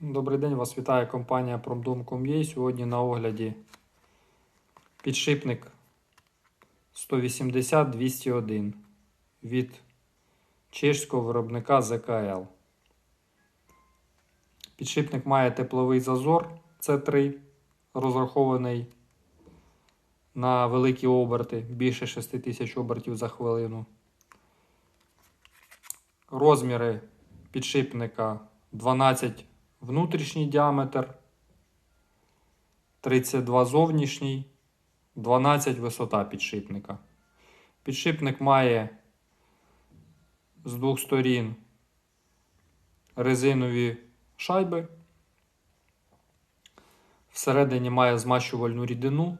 Добрий день, вас вітає компанія Promdom.com.ua. Сьогодні на огляді підшипник 180-201 від чешського виробника ZKL. Підшипник має тепловий зазор C3, розрахований на великі оберти, більше 6000 обертів за хвилину. Розміри підшипника 12 внутрішній діаметр, 32 зовнішній, 12 висота підшипника. Підшипник має з двох сторін резинові шайби. Всередині має змащувальну рідину.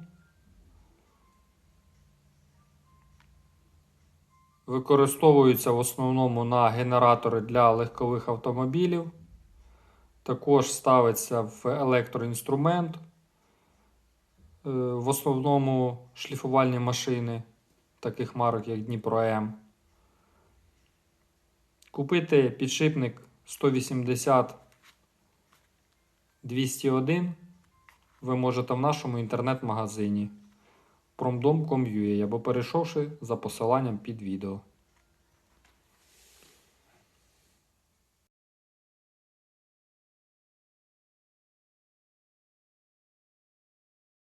Використовується в основному на генератори для легкових автомобілів. Також ставиться в електроінструмент. Е, В основному шліфувальні машини таких марок, як Дніпро М. Купити підшипник 180 201 ви можете в нашому інтернет-магазині promdom.com.ua або перейшовши за посиланням під відео.